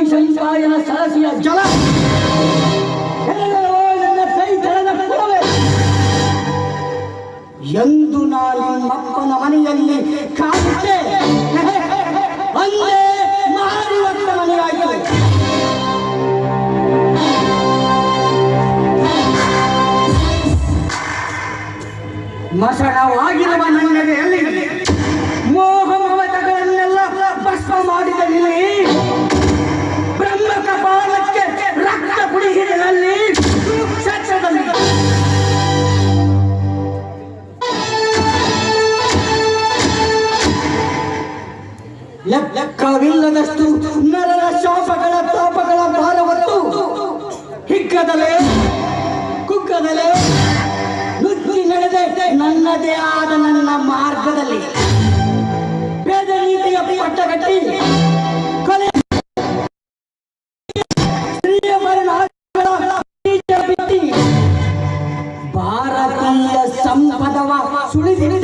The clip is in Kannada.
ಮತ್ತು ವೈಶಂಕಾಯನ ಸರಸಿಯ ಜಲ. ನನ್ನ ಎಂದು ನಾನು ಅಪ್ಪನ ಮನೆಯಲ್ಲಿ ಕಾದಿದ್ದೆ ಅಲ್ಲೇ ಮಾರಿವತ್ತ ಮನೆಯಾಯಿತು ಮಸಣವಾಗಿರುವ ನನ್ನೆಡೆಯಲ್ಲಿ ಮೋಹ ಲೆಕ್ಕವಿಲ್ಲದಷ್ಟು ನರರ ಶಾಪಗಳ ತಾಪಗಳ ಭಾರವತ್ತು ಹಿಗ್ಗದಲೇ, ಕುಗ್ಗದಲೇ ನುಗ್ಗಿ ನಡೆದೆ ನನ್ನದೇ ಆದ ನನ್ನ ಮಾರ್ಗದಲ್ಲಿ. ಬೇದ ನೀತಿಯ ಪಟ್ಟಗಟ್ಟಿ ಕೊಲೆ ಸ್ತ್ರೀಯ ಮರಣ ಭಾರತೀಯ ಸಂಪದವ ಸುಳಿದಿದೆ.